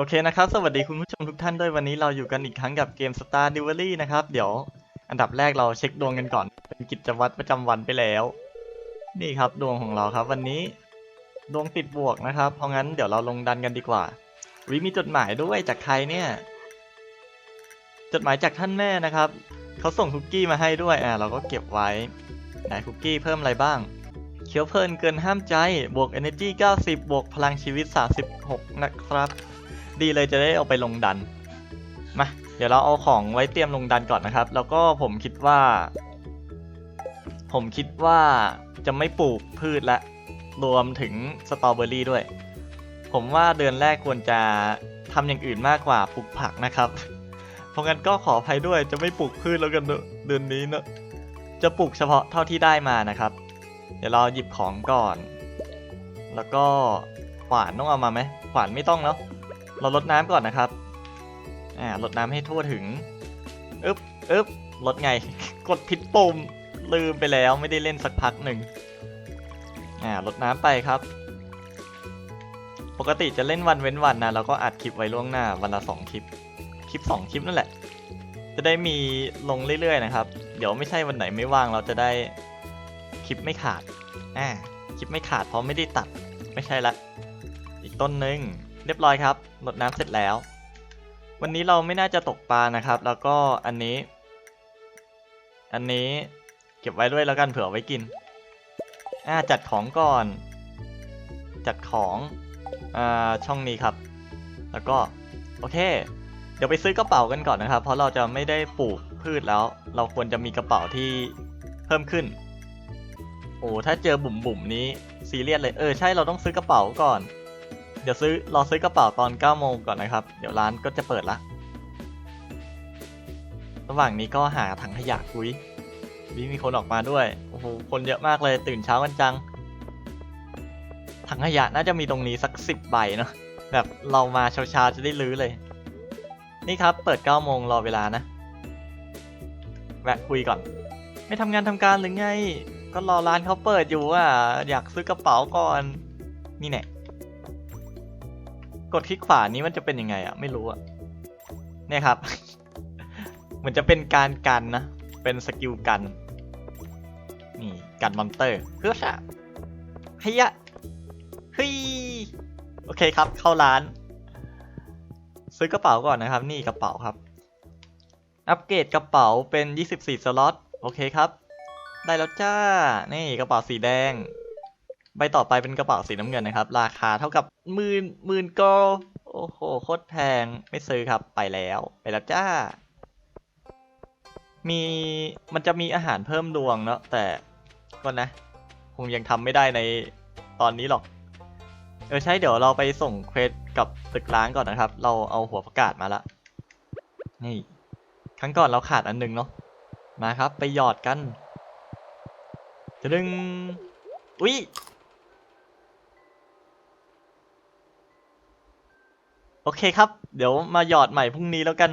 โอเคนะครับ สวัสดีคุณผู้ชมทุกท่านด้วยวันนี้เราอยู่กันอีกครั้งกับเกม Star d e v e l y นะครับ เดี๋ยวอันดับแรกเราเช็คดวงกันก่อน เป็นกิจวัตรประจำวันไปแล้ว นี่ครับดวงของเราครับ วันนี้ดวงติดบวกนะครับ เพราะงั้นเดี๋ยวเราลงดันกันดีกว่าวิมีจดหมายด้วยจากใครเนี่ย จดหมายจากท่านแม่นะครับเขาส่งคุกกี้มาให้ด้วยอ่าเราก็เก็บไว้ไหนคุกกี้เพิ่มอะไรบ้างเคี้ยวเพลินเกินห้ามใจบวก energy 90 บวกพลังชีวิต 36 นะครับ ดีเลยจะได้เอาไปลงดัน มา เดี๋ยวเราเอาของไว้เตรียมลงดันก่อนนะครับ แล้วก็ผมคิดว่า ผมคิดว่าจะไม่ปลูกพืชละ รวมถึงสตรอเบอรี่ด้วย ผมว่าเดือนแรกควรจะทำอย่างอื่นมากกว่าปลูกผักนะครับ เพราะงั้นก็ขออภัยด้วยจะไม่ปลูกพืชแล้วกันเดือนนี้เนอะจะปลูกเฉพาะเท่าที่ได้มานะครับ เดี๋ยวเราหยิบของก่อน แล้วก็ขวานต้องเอามาไหมขวานไม่ต้องเนาะ เราลดน้ำก่อนนะครับ อ่าลดน้ำให้ทั่วถึงอึ๊บอึ๊บลดไง กดผิดปุ่มลืมไปแล้วไม่ได้เล่นสักพักหนึ่งอ่าลดน้ำไปครับ ปกติจะเล่นวันเว้นวันนะเราก็อัดคลิปไว้ล่วงหน้าวันละสองคลิป คลิปสองคลิปนั่นแหละ จะได้มีลงเรื่อยๆนะครับ เดี๋ยวไม่ใช่วันไหนไม่ว่างเราจะได้คลิปไม่ขาด อ่า คลิปไม่ขาดเพราะไม่ได้ตัด ไม่ใช่ละ อีกต้นหนึ่ง เรียบร้อยครับรดน้ำเสร็จแล้ว วันนี้เราไม่น่าจะตกปลานะครับ แล้วก็อันนี้ อันนี้เก็บไว้ด้วยแล้วกันเผื่อไว้กินอ่าจัดของก่อน จัดของอ่าช่องนี้ครับ แล้วก็โอเค เดี๋ยวไปซื้อกระเป๋ากันก่อนนะครับ เพราะเราจะไม่ได้ปลูกพืชแล้ว เราควรจะมีกระเป๋าที่เพิ่มขึ้น โอ้ถ้าเจอบุ๋มบุ๋มนี้ซีเรียสเลยเออใช่เราต้องซื้อกระเป๋าก่อน เดี๋ยวซื้อรอซื้อกระเป๋าตอน9โมงก่อนนะครับ เดี๋ยวร้านก็จะเปิดละ ระหว่างนี้ก็หาถังขยะคุยวิมีคนออกมาด้วย โอ้โห คนเยอะมากเลยตื่นเช้ากันจัง ถังขยะน่าจะมีตรงนี้สักสิบใบเนาะ แบบเรามาเช้าๆจะได้ลื้อเลย นี่ครับ เปิด9โมงรอเวลานะ แวะคุยก่อน ไม่ทำงานทำการหรือไง ก็รอร้านเขาเปิดอยู่อะ อยากซื้อกระเป๋าก่อน นี่แน่ กดคลิกขวานี้มันจะเป็นยังไงอะไม่รู้อะเนี่ยครับ เหมือนจะเป็นการกันนะ เป็นสกิลกัน นี่กันมอนเตอร์เพื่อชะเฮียเฮ้ยโอเคครับ เข้าร้าน ซื้อกระเป๋าก่อนนะครับ นี่กระเป๋าครับ อัปเกรดกระเป๋าเป็น 24 สล็อต โอเคครับ ได้แล้วจ้า นี่กระเป๋าสีแดง ใบต่อไปเป็นกระเป๋าสีน้ำเงินนะครับ ราคาเท่ากับหมื่นหมื่นกลโอ้โหโคตรแพงไม่ซื้อครับไปแล้วไปแล้วจ้า มีมันจะมีอาหารเพิ่มดวงเนาะแต่ก็นะคงยังทำไม่ได้ในตอนนี้หรอก เออใช่เดี๋ยวเราไปส่งเควสกับตึกล้างก่อนนะครับ เราเอาหัวประกาศมาละนี่ครั้งก่อนเราขาดอันหนึงเนาะมาครับ ไปหยอดกันจะดึง อุ๊ย โอเคครับ เดี๋ยวมาหยอดใหม่พรุ่งนี้แล้วกัน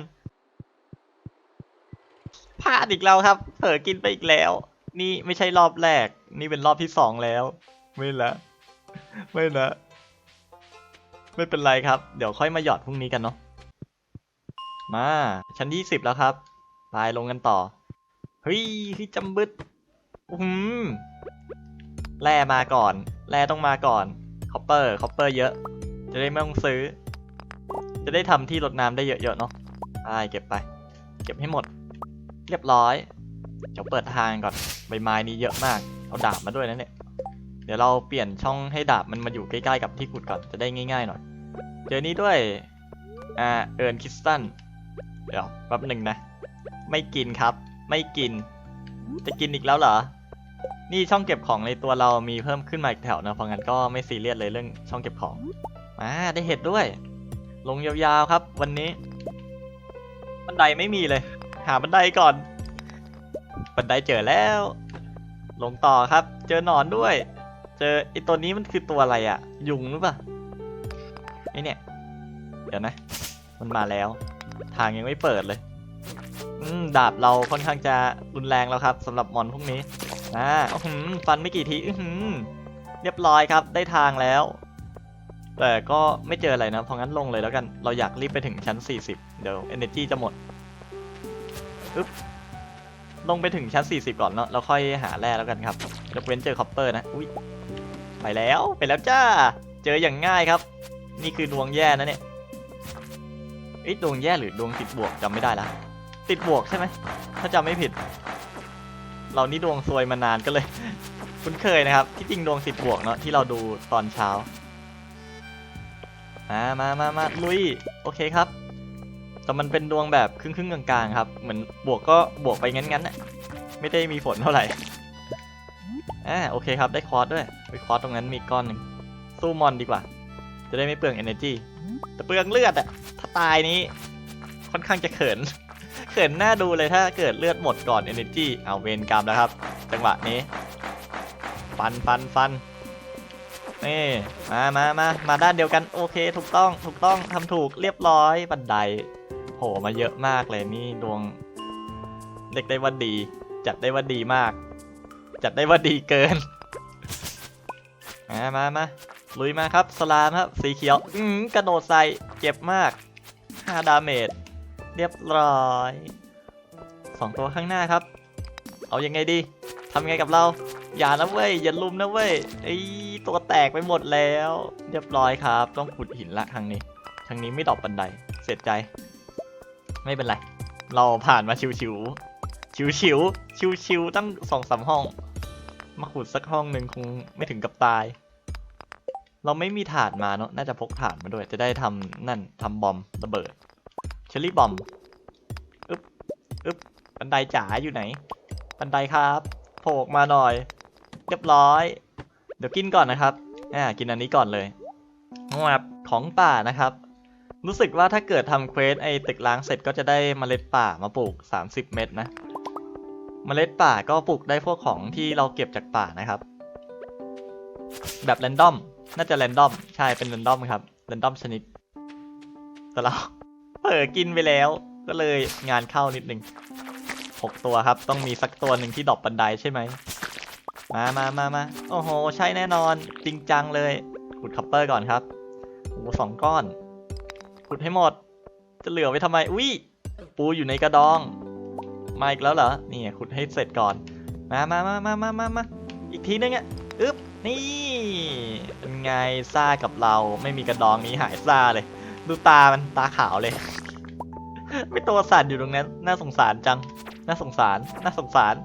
พลาดอีกแล้วครับ เผลอกินไปอีกแล้ว นี่ไม่ใช่รอบแรก นี่เป็นรอบที่สองแล้ว ไม่ละ ไม่ละ ไม่เป็นไรครับ เดี๋ยวค่อยมาหยอดพรุ่งนี้กันเนาะ มา ชั้นยี่สิบแล้วครับ ไปลงกันต่อ เฮ้ยพี่จำบึดอืมแร่มาก่อน แร่ต้องมาก่อน คอปเปอร์ คอปเปอร์เยอะ จะได้ไม่ต้องซื้อ จะได้ทำที่รดน้ำได้เยอะๆเนาะไปเก็บไป เก็บให้หมด เรียบร้อย เดี๋ยวเปิดทางก่อน ใบไม้นี้เยอะมาก เอาดาบมาด้วยนะเนี่ย เดี๋ยวเราเปลี่ยนช่องให้ดาบมันมาอยู่ใกล้ๆกับที่ขุดก่อน จะได้ง่ายๆหน่อย เจอนี้ด้วย อ่า เอิร์นคิสตัน เดี๋ยวแป๊บหนึ่งนะ ไม่กินครับ ไม่กิน จะกินอีกแล้วเหรอ นี่ช่องเก็บของในตัวเรามีเพิ่มขึ้นมาอีกแถวนะ เพราะงั้นก็ไม่ซีเรียสเลยเรื่องช่องเก็บของ มาได้เห็ดด้วย ลงยาวๆครับ วันนี้ บันไดไม่มีเลย หาบันไดก่อน บันไดเจอแล้ว ลงต่อครับ เจอหนอนด้วย เจอไอตัวนี้มันคือตัวอะไรอะยุงหรือเปล่าไอเนี่ย เดี๋ยวนะ มันมาแล้ว ทางยังไม่เปิดเลยดาบเราค่อนข้างจะรุนแรงแล้วครับสำหรับมอนพวกนี้อ่าฟันไม่กี่ที อือหือเรียบร้อยครับ ได้ทางแล้ว แต่ก็ไม่เจออะไรนะ เพราะงั้นลงเลยแล้วกัน เราอยากรีบไปถึงชั้น 40 เดี๋ยว energy จะหมดอึ๊บลงไปถึงชั้น 40 ก่อนเนาะแล้วค่อยหาแร่แล้วกันครับยกเว้นเจอคอปเปอร์นะ อุ้ยไปแล้วไปแล้วจ้า เจออย่างง่ายครับ นี่คือดวงแย่นะเนี่ยเอ้ดวงแย่หรือดวงติดบวกจำไม่ได้ละติดบวกใช่ไหมถ้าจำไม่ผิด เรานี่ดวงซวยมานานก็เลย คุ้นเคยนะครับ ที่จริงดวงติดบวกเนาะที่เราดูตอนเช้า มามามามาลุย โอเคครับ แต่มันเป็นดวงแบบครึ่งครึ่งๆกลางๆครับ เหมือนบวกก็บวกไปงั้นๆน่ะไม่ได้มีผลเท่าไหร่อ่าโอเคครับ ได้คอร์สด้วยไปคอร์สตรงนั้นมีก้อนหนึ่งสู้มอนดีกว่า จะได้ไม่เปลือง energy แต่เปลืองเลือดอะถ้าตายนี้ ค่อนข้างจะเขิน เขินหน้าดูเลยถ้าเกิดเลือดหมดก่อน energy เอาเวรกรรมแล้วครับ จังหวะนี้ ฟันฟันฟัน นี่มามามามาด้านเดียวกันโอเค ถูกต้องถูกต้องทำถูกเรียบร้อยบันไดโหมาเยอะมากเลยนี่ดวงเรียกได้ว่าดี จัดได้ว่าดีมาก จัดได้ว่าดีเกินมามามาลุยมาครับสลามครับสีเขียวอืมกระโดดใส่เจ็บมาก5ดาเมจเรียบร้อยสองตัวข้างหน้าครับ เอายังไงดีทำไงกับเรา อย่านะเว้ยอย่าลุมนะเว้ยไอ้ตัวแตกไปหมดแล้ว เรียบร้อยครับ ต้องขุดหินละทางนี้ทางนี้ไม่ดอกบันได เสียใจ ไม่เป็นไร เราผ่านมาชิวชิวชิวชิวชิวชิวๆตั้งสองสามห้อง มาขุดสักห้องหนึ่งคงไม่ถึงกับตาย เราไม่มีถาดมาเนาะน่าจะพกถาดมาด้วย จะได้ทำนั่นทำบอมระเบิดเชอรี่บอมอึ๊บอึ๊บบันไดจ๋าอยู่ไหน บันไดครับโผล่มาหน่อย เรียบร้อย เดี๋ยวกินก่อนนะครับ อ่า กินอันนี้ก่อนเลยแบบของป่านะครับ รู้สึกว่าถ้าเกิดทำเควสไอตึกล้างเสร็จก็จะได้เมล็ดป่ามาปลูก 30 เม็ดนะเมล็ดป่าก็ปลูกได้พวกของที่เราเก็บจากป่านะครับ แบบแรนดอม น่าจะแรนดอม ใช่ เป็นแรนดอมครับ แรนดอมชนิด แต่เราเผลอกินไปแล้ว ก็เลยงานเข้านิดนึงหกตัวครับ ต้องมีสักตัวหนึ่งที่ดรอปบันไดใช่ไหม มามามามาโอ้โห ใช่แน่นอน จริงจังเลย ขุดคัพเปอร์ก่อนครับโอ้โหสองก้อน ขุดให้หมด จะเหลือไว้ทำไม อุ้ย ปูอยู่ในกระดอง มาอีกแล้วเหรอ นี่ขุดให้เสร็จก่อน มามามามามามามาอีกทีนึงอะอึ๊บ นี่เป็นไงซ่ากับเรา ไม่มีกระดองนี้หายซ่าเลย ดูตามันตาขาวเลย ไม่ตัวสั่นอยู่ตรงนั้น น่าสงสารจัง น่าสงสาร น่าสงสาร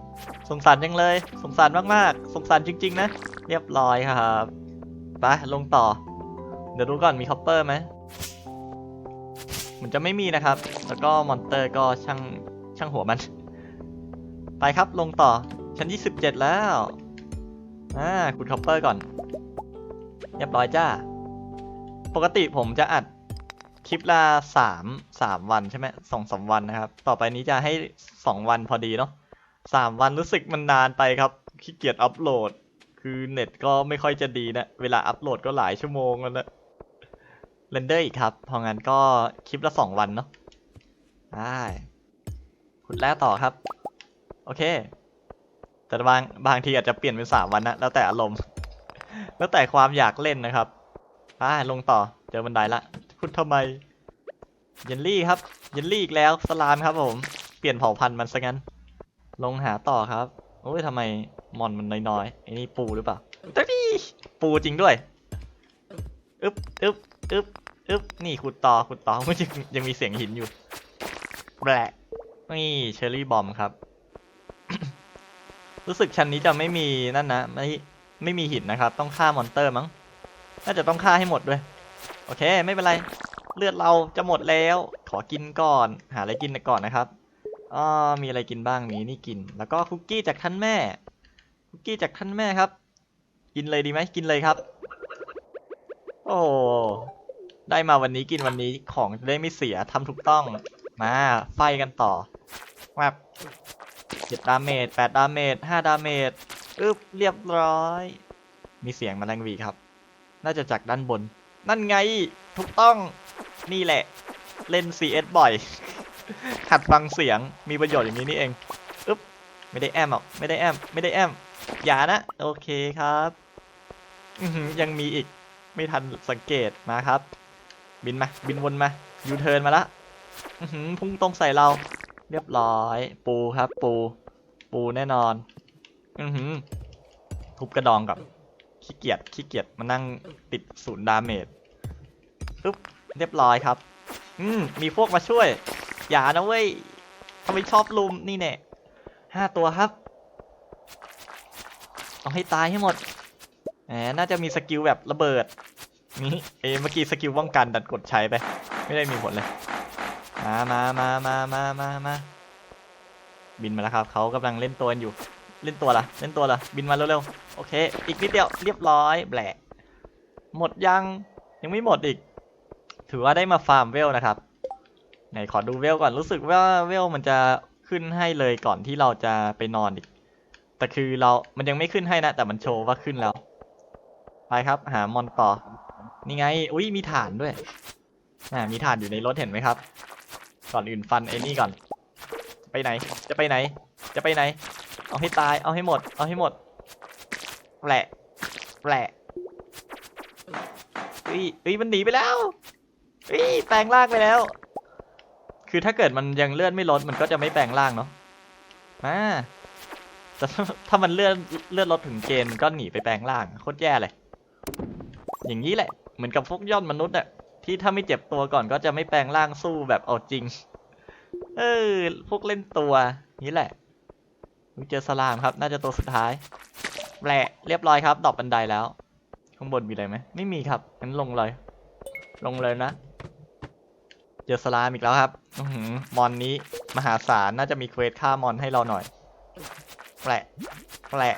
สงสารจังเลย สงสารมากๆ สงสารจริง ๆ นะ เรียบร้อยครับไปลงต่อ เดี๋ยวดูก่อนมีคอปเปอร์ไหมเหมือนจะไม่มีนะครับ แล้วก็มอนเตอร์ก็ช่างช่างหัวมัน ไปครับลงต่อ ชั้น 27 แล้วอ่าขุดคอปเปอร์ก่อน เรียบร้อยจ้า ปกติผมจะอัดคลิปละสามสามวันใช่ไหมสองสามวันนะครับ ต่อไปนี้จะให้สองวันพอดีเนาะ สามวันรู้สึกมันนานไปครับขี้เกียจอัปโหลด คือเน็ตก็ไม่ค่อยจะดีนะ เวลาอัปโหลดก็หลายชั่วโมงแล้วนะเรนเดอร์อีกครับเพราะงั้นก็คลิปละสองวันเนาะได้ขุดแร่ต่อครับ โอเค แต่บางบางทีอาจจะเปลี่ยนเป็นสามวันนะแล้วแต่อารมณ์ แล้วแต่ความอยากเล่นนะครับไปลงต่อเจอบันไดละคุณทำไมเยนลี่ครับเยนลี่อีกแล้วสลามครับผม เปลี่ยนเผ่าพันธุ์มันซะงั้น ลงหาต่อครับโอ้ยทำไมมอนมันน้อยๆไอ้นี่ปูหรือเปล่าตะดีปูจริงด้วยอึ๊บอึ๊บอึ๊บอึ๊บนี่ขุดต่อขุดต่อมันยังยังมีเสียงหินอยู่แปะนี่เชอร์รี่บอมครับ รู้สึกชั้นนี้จะไม่มีนั่นนะไม่ไม่มีหินนะครับ ต้องฆ่ามอนเตอร์มั้งน่าจะต้องฆ่าให้หมดด้วย โอเค ไม่เป็นไร เลือดเราจะหมดแล้ว ขอกินก่อน หาอะไรกินก่อนนะครับ อ๋อมีอะไรกินบ้างมีนี่กิน แล้วก็คุกกี้จากท่านแม่ คุกกี้จากท่านแม่ครับ กินเลยดีไหมกินเลยครับ โอ้ได้มาวันนี้กินวันนี้ของจะได้ไม่เสียทำถูกต้อง มาไฟกันต่อแวบเจ็ดดาเมจแปดดาเมจห้าดาเมจอึ๊บเรียบร้อย มีเสียงมาแมลงวีครับ น่าจะจากด้านบน นั่นไงถูกต้องนี่แหละ เล่น CS บ่อย หัดฟังเสียงมีประโยชน์อย่างนี้นี่เองอึ๊บไม่ได้แอมหรอกไม่ได้แอมไม่ได้แอมอย่านะโอเคครับอือหือยังมีอีกไม่ทันสังเกตมาครับ บินมา บินวนมายูเทิร์นมาละอือหือพุ่งตรงใส่เรา เรียบร้อย ปูครับ ปู ปูแน่นอนอือหือทุบกระดองกับขี้เกียจขี้เกียจมานั่งติดศูนย์ดาเมจปึ๊บเรียบร้อยครับ อืมมีพวกมาช่วย อย่านะเว้ยทำไมชอบลุมนี่แน่ห้าตัวครับเอาให้ตายให้หมดแหมน่าจะมีสกิลแบบระเบิดนี่เอเมื่อกี้สกิลป้องกันดัดกดใช้ไป ไม่ได้มีผลเลย มามามามามามามาบินมาแล้วครับเขากำลังเล่นตัวกันอยู่ เล่นตัวละเล่นตัวละบินมาเร็วๆ โอเค อีกนิดเดียวเรียบร้อยแบละหมดยังยังไม่หมดอีก ถือว่าได้มาฟาร์มเวลนะครับ ไหนขอดูเวลก่อนรู้สึกว่าเวลมันจะขึ้นให้เลยก่อนที่เราจะไปนอนอีก แต่คือเรา มันยังไม่ขึ้นให้นะ แต่มันโชว์ว่าขึ้นแล้ว ไปครับ หามอนต่อ นี่ไง อุ้ยมีฐานด้วย อ่า มีฐานอยู่ในรถเห็นไหมครับ ก่อนอื่นฟันไอ้นี่ก่อน ไปไหน จะไปไหน จะไปไหน เอาให้ตาย เอาให้หมด เอาให้หมดแปละแปละอุ้ยอุ้ยมันหนีไปแล้วอุ้ยแปลงร่างไปแล้ว คือถ้าเกิดมันยังเลื่อนไม่ลดมันก็จะไม่แปลงร่างเนาะมาแต่ถ้ามันเลื่อนเลื่อนลดถึงเกณฑ์ก็หนีไปแปลงร่างโคตรแย่เลย อย่างนี้แหละ เหมือนกับพวกยอดมนุษย์อะที่ถ้าไม่เจ็บตัวก่อนก็จะไม่แปลงร่างสู้แบบเอาจริง เออพวกเล่นตัวนี้แหละเจอสลามครับ น่าจะตัวสุดท้ายแหละเรียบร้อยครับ ดอกบันไดแล้ว ข้างบนมีอะไรไหมไม่มีครับงั้นลงเลย ลงเลยนะ จอสลามอีกแล้วครับอื้อหือมอนนี้มหาศาลน่าจะมีเควสฆ่ามอนให้เราหน่อย แปะแปะ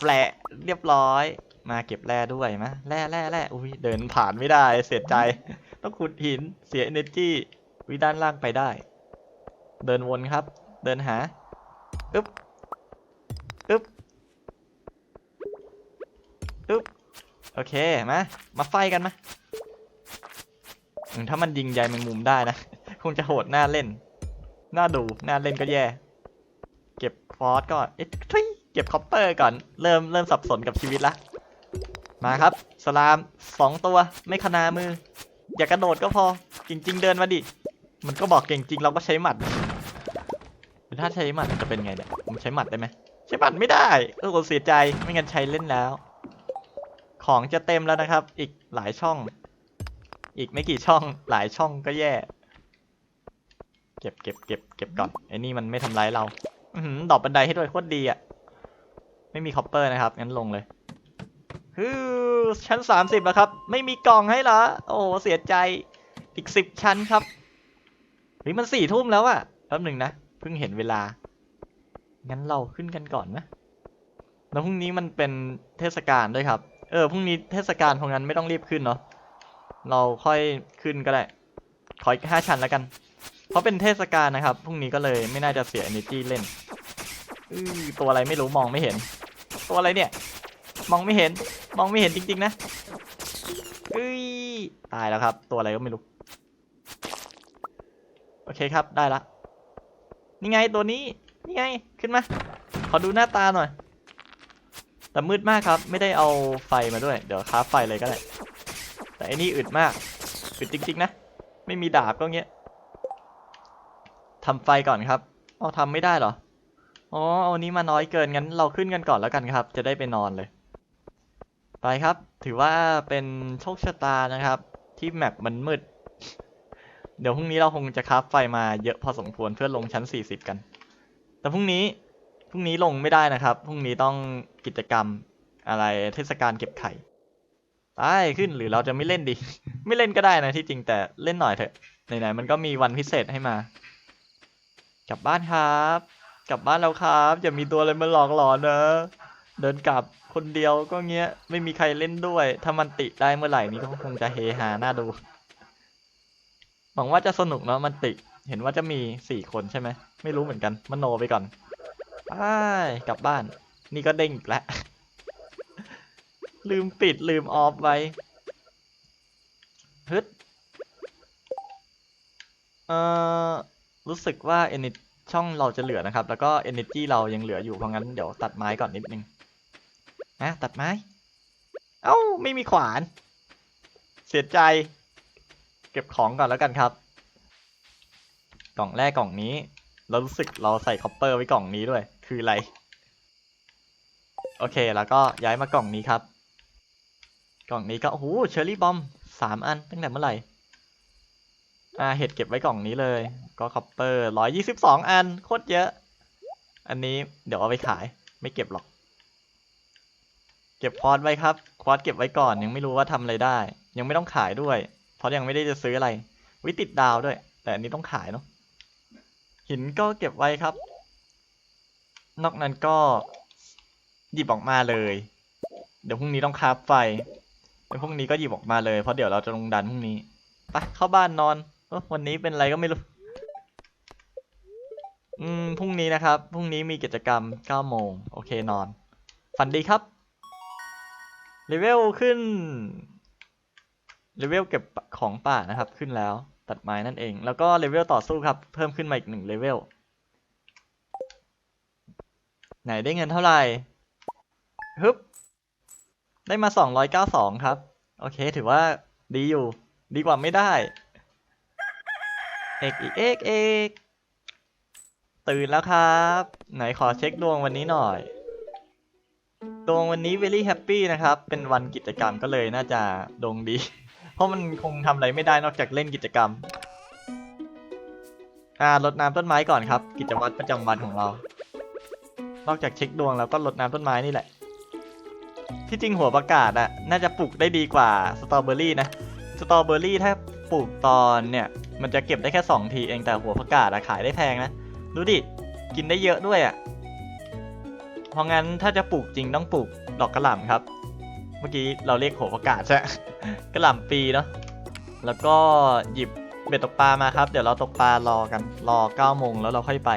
แปะเรียบร้อย มาเก็บแร่ด้วยมะแร่แร่แร่อุ้ยเดินผ่านไม่ได้ เสียใจ ต้องขุดหินเสีย energy วิด้านล่างไปได้ เดินวนครับ เดินหาอึ๊บอึ๊บอึ๊บโอเคมามาไฟกันมาอืม ถ้ามันยิงใยแมงมุมได้นะ คงจะโหดหน้าเล่น หน้าดูหน้าเล่นก็แย่ เก็บฟอสก่อนเอ๊ะทุยเก็บคอปเปอร์ก่อน เริ่มเริ่มสับสนกับชีวิตละ มาครับ สลามสองตัวไม่ขนามือ อย่ากกระโดดก็พอจริง ๆ เดินมาดิ มันก็บอกเก่งจริงเราก็ใช้หมัดถ้าใช้หมัดจะเป็นไงเนี่ยผมใช้หมัดได้ไหมใช้หมัดไม่ได้เออเสียใจไม่งั้นใช้เล่นแล้ว ของจะเต็มแล้วนะครับ อีกหลายช่อง อีกไม่กี่ช่องหลายช่องก็แย่ เก็บเก็บเก็บเก็บก่อนไอ้นี่มันไม่ทำร้ายเราอือหือดอกบันไดให้ด้วยโคตรดีอะ ไม่มีคอปเปอร์นะครับ งั้นลงเลยฮือชั้นสามสิบแล้วครับ ไม่มีกล่องให้เหรอโอ้เสียใจอีกสิบชั้นครับเฮ้ยมันสี่ทุ่มแล้วอะแป๊บหนึ่งนะ เพิ่งเห็นเวลา งั้นเราขึ้นกันก่อนนะ แล้วพรุ่งนี้มันเป็นเทศกาลด้วยครับ เออพรุ่งนี้เทศกาลเพราะงั้นไม่ต้องรีบขึ้นเนาะ เราค่อยขึ้นก็ได้ ขออีกห้าชั้นแล้วกัน เพราะเป็นเทศกาลนะครับ พรุ่งนี้ก็เลยไม่น่าจะเสีย energy เล่นตัวอะไรไม่รู้มองไม่เห็น ตัวอะไรเนี่ย มองไม่เห็น มองไม่เห็นจริงๆนะเอ้ยตายแล้วครับ ตัวอะไรก็ไม่รู้ โอเคครับได้ละ นี่ไงตัวนี้ นี่ไง ขึ้นมา ขอดูหน้าตาหน่อย แต่มืดมากครับ ไม่ได้เอาไฟมาด้วย เดี๋ยวค้าไฟเลยก็ได้ แต่อันนี้อึดมากอึดจริง ๆ นะ ไม่มีดาบก็เงี้ยทำไฟก่อนครับเอทำไม่ได้เหรออ๋อเอานี้มาน้อยเกินงั้นเราขึ้นกันก่อนแล้วกันครับ จะได้ไปนอนเลย ไปครับ ถือว่าเป็นโชคชะตานะครับ ที่แมปมันมืดเดี๋ยวพรุ่งนี้เราคงจะคราฟไฟมาเยอะพอสมควรเพื่อลงชั้น 40 กัน แต่พรุ่งนี้ พรุ่งนี้ลงไม่ได้นะครับ พรุ่งนี้ต้องกิจกรรมอะไรเทศกาลเก็บไข่ ไปขึ้นหรือเราจะไม่เล่นดี ไม่เล่นก็ได้นะที่จริงแต่เล่นหน่อยเถอะไหนๆมันก็มีวันพิเศษให้มา กลับบ้านครับ กลับบ้านแล้วครับอย่ามีตัวอะไรมาหลอกหลอนนะเดินกลับคนเดียวก็เงี้ย ไม่มีใครเล่นด้วย ถ้ามันติได้เมื่อไหร่นี้ก็คงจะเฮฮาหน่าดูหวังว่าจะสนุกเนาะมันติ เห็นว่าจะมีสี่คนใช่ไหมไม่รู้เหมือนกันมโนไปก่อนไปกลับบ้าน นี่ก็เด้งอีกแล้ว ลืมปิดลืมออฟไว้ฮึดเอ่อรู้สึกว่า energy ช่องเราจะเหลือนะครับ แล้วก็ energy เรายังเหลืออยู่เพราะงั้นเดี๋ยวตัดไม้ก่อนนิดนึงนะตัดไม้ เอ้า ไม่มีขวาน เสียใจ เก็บของก่อนแล้วกันครับ กล่องแรกกล่องนี้ เรารู้สึกเราใส่คอปเปอร์ไว้กล่องนี้ด้วย คืออะไร โอเค แล้วก็ย้ายมากล่องนี้ครับ กล่องนี้ก็โอ้โหเชอร์รี่บอมสามอันตั้งแต่เมื่อไหร่อ่าเห็ดเก็บไว้กล่องนี้เลย ก็คอปเปอร์ร้อยยี่สิบสองอันโคตรเยอะ อันนี้เดี๋ยวเอาไปขายไม่เก็บหรอก เก็บควอดไว้ครับควอดเก็บไว้ก่อนยังไม่รู้ว่าทำอะไรได้ ยังไม่ต้องขายด้วยเพราะยังไม่ได้จะซื้ออะไรวิติดดาวด้วย แต่อันนี้ต้องขายเนาะหินก็เก็บไว้ครับ นอกนั้นก็หยิบออกมาเลย เดี๋ยวพรุ่งนี้ต้องคราฟไฟ เดี๋ยวพรุ่งนี้ก็หยิบออกมาเลยเพราะเดี๋ยวเราจะลงดันพรุ่งนี้ไปเข้าบ้านนอนวันนี้เป็นอะไรก็ไม่รู้ อืมพรุ่งนี้นะครับพรุ่งนี้มีกิจกรรม9โมงโอเคนอน ฝันดีครับเลเวลขึ้นเลเวลเก็บของป่านะครับ ขึ้นแล้วตัดไม้นั่นเอง แล้วก็เลเวลต่อสู้ครับ เพิ่มขึ้นมาอีกหนึ่งเลเวลไหนได้เงินเท่าไหร่ฮึบ ได้มา292ครับ โอเค ถือว่าดีอยู่ ดีกว่าไม่ได้เอกอีกเอกเอกตื่นแล้วครับ ไหนขอเช็คดวงวันนี้หน่อย ดวงวันนี้ very happy นะครับ เป็นวันกิจกรรมก็เลยน่าจะดวงดี เพราะมันคงทำอะไรไม่ได้นอกจากเล่นกิจกรรม อ่ารดน้ำต้นไม้ก่อนครับ กิจวัตรประจำวันของเรา นอกจากเช็คดวงแล้วก็รดน้ำต้นไม้นี่แหละ ที่จริงหัวประกาศอะน่าจะปลูกได้ดีกว่าสตรอเบอรี่นะสตรอเบอรี่ถ้าปลูกตอนเนี่ยมันจะเก็บได้แค่ 2 ทีเองแต่หัวประกาศอะขายได้แพงนะดูดิกินได้เยอะด้วยอะเพราะงั้นถ้าจะปลูกจริงต้องปลูกดอกกระหล่ำครับ เมื่อกี้เราเรียกหัวประกาศใช่กระหล่ำปีเนาะแล้วก็หยิบเบ็ดตกปลามาครับ เดี๋ยวเราตกปลารอกันรอ9โมงแล้วเราค่อยไป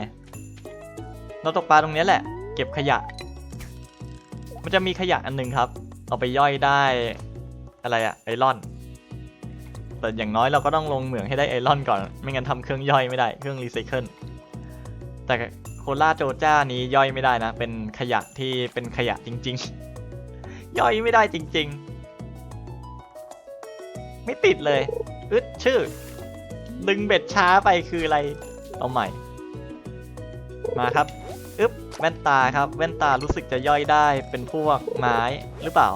เราตกปลาตรงนี้แหละ เก็บขยะ มันจะมีขยะอันหนึงครับ เอาไปย่อยได้อะไรอะไอรอน แต่อย่างน้อยเราก็ต้องลงเหมืองให้ได้ไอรอนก่อน ไม่งั้นทำเครื่องย่อยไม่ได้ เครื่องรีไซเคิล แต่โคล่าโจจ้านี้ย่อยไม่ได้นะ เป็นขยะที่เป็นขยะจริง ๆ ย่อยไม่ได้จริง ๆ ไม่ติดเลย อึดชื่อ ดึงเบ็ดช้าไปคืออะไร เอาใหม่ มาครับ แว่นตาครับแว่นตารู้สึกจะย่อยได้เป็นพวกไม้หรือเปล่า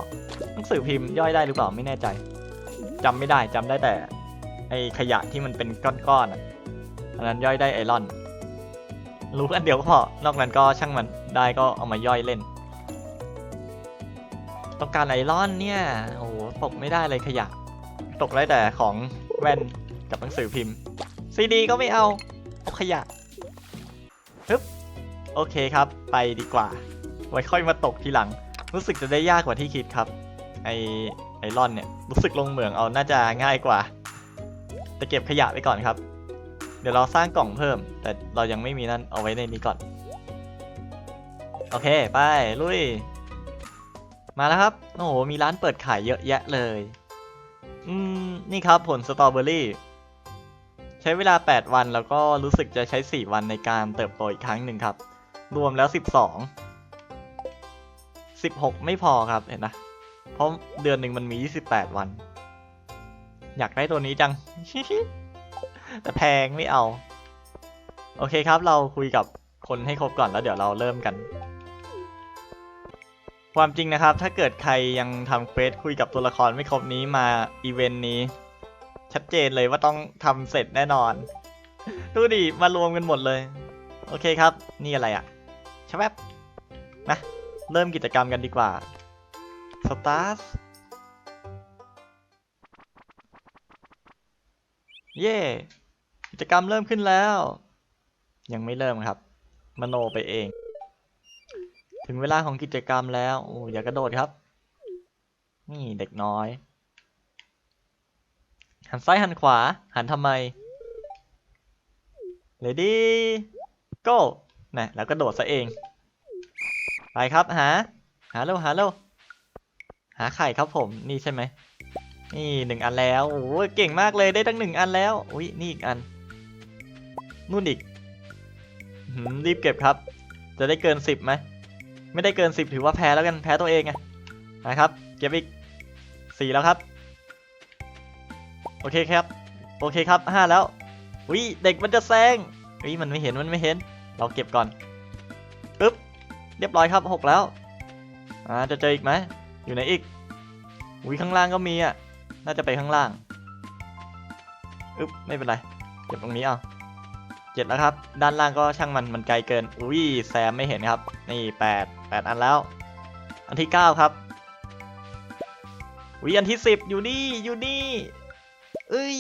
หนังสือพิมพ์ย่อยได้หรือเปล่าไม่แน่ใจจำไม่ได้จำได้แต่ ไอขยะที่มันเป็นก้อนๆอะอันนั้นย่อยได้ไอรอน รู้อันเดียวก็พอนอกนั้นก็ช่างมันได้ก็เอามาย่อยเล่น ต้องการไอรอนเนี่ยโอ้โหตกไม่ได้เลยขยะ ตกได้แต่ของแว่นกับหนังสือพิมพ์ซีดีก็ไม่เอาเอาขยะ โอเคครับ ไปดีกว่า ไว้ค่อยมาตกทีหลัง รู้สึกจะได้ยากกว่าที่คิดครับ ไอไอรอนเนี่ย รู้สึกลงเหมืองเอาน่าจะง่ายกว่า แต่เก็บขยะไปก่อนครับ เดี๋ยวเราสร้างกล่องเพิ่ม แต่เรายังไม่มีนั่นเอาไว้ในนี้ก่อน โอเค ไป ลุย มาแล้วครับ โอ้โห มีร้านเปิดขายเยอะแยะเลย อืม นี่ครับผลสตรอเบอรี่ใช้เวลา 8 วันแล้วก็รู้สึกจะใช้ 4 วันในการเติบโตอีกครั้งหนึ่งครับ รวมแล้ว 12 16 ไม่พอครับเห็นนะ เพราะเดือนหนึ่งมันมี 28 วัน อยากได้ตัวนี้จัง แต่แพงไม่เอา โอเคครับเราคุยกับคนให้ครบก่อนแล้วเดี๋ยวเราเริ่มกัน ความจริงนะครับ ถ้าเกิดใครยังทำเควสคุยกับตัวละครไม่ครบนี้มาอีเวนต์นี้ ชัดเจนเลยว่าต้องทำเสร็จแน่นอน ดูดิมารวมกันหมดเลย โอเคครับ นี่อะไรอะ่ะ ชะแวบนะเริ่มกิจกรรมกันดีกว่าสตาร์ทเย่กิจกรรมเริ่มขึ้นแล้ว ยังไม่เริ่มครับ มโนไปเอง ถึงเวลาของกิจกรรมแล้วโอ้อย่ากระโดดครับ นี่เด็กน้อย หันซ้ายหันขวา หันทำไม ready go นะแล้วก็โดดซะเอง ไปครับหา หาเร็วหาเร็วหาไข่ครับผมนี่ใช่ไหมนี่หนึ่งอันแล้วโอ้ยเก่งมากเลยได้ตั้งหนึ่งอันแล้วอุ้ยนี่อีกอันนู่นอีกรีบเก็บครับ จะได้เกินสิบไหมไม่ได้เกินสิบถือว่าแพ้แล้วกันแพ้ตัวเองไงนะครับ เก็บอีกสี่แล้วครับ โอเคครับ โอเคครับห้าแล้ววิเด็กมันจะแซงวิมันไม่เห็นมันไม่เห็น เราเก็บก่อนปึ๊บเรียบร้อยครับหกแล้วอ่าจะเจออีกไหมอยู่ไหนอีกวิข้างล่างก็มีอะน่าจะไปข้างล่างอึ๊บไม่เป็นไรเก็บตรงนี้เอาเจ็ดแล้วครับ ด้านล่างก็ช่างมันมันไกลเกิน อุ้ยแซมไม่เห็นครับ นี่แปดแปดอันแล้ว อันที่เก้าครับวิอันที่สิบอยู่นี่อยู่นี่เอ้ย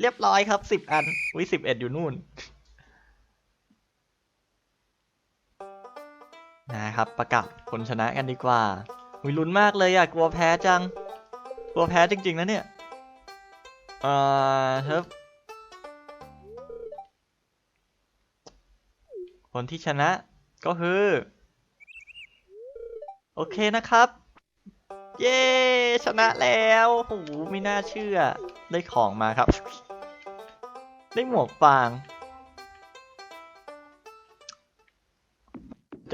เรียบร้อยครับสิบอันวิสิบเอ็ดอยู่นู่น นะครับ ประกาศผลชนะกันดีกว่าวิลุ้นมากเลยอะกลัวแพ้จัง กลัวแพ้จริง ๆ นะเนี่ย เอ่อครับคนที่ชนะก็คือ โอเคนะครับ เย้ ชนะแล้วโอ้โหไม่น่าเชื่อ ได้ของมาครับ ได้หมวกฟาง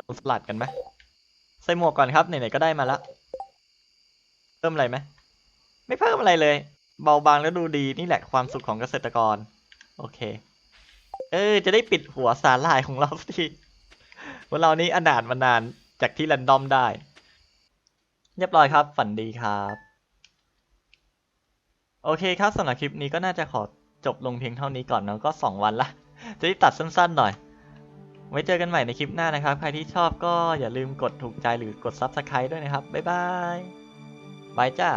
จรสลัดกันไหมใส่หมวกก่อนครับไหนๆก็ได้มาแล้วเพิ่มอะไรไหมไม่เพิ่มอะไรเลย เบาบางแล้วดูดีนี่แหละความสุขของเกษตรกร โอเค เออ จะได้ปิดหัวสาหร่ายของเราสักทีวันเรานี้อนาถมานานจากที่แรนดอมได้ เรียบร้อยครับ ฝันดีครับ โอเคครับสำหรับคลิปนี้ก็น่าจะขอจบลงเพียงเท่านี้ก่อนเนอะก็ 2 วันละ จะได้ตัดสั้นๆหน่อย ไว้เจอกันใหม่ในคลิปหน้านะครับ ใครที่ชอบก็อย่าลืมกดถูกใจหรือกด Subscribe ด้วยนะครับ บ๊ายบายบายจ้า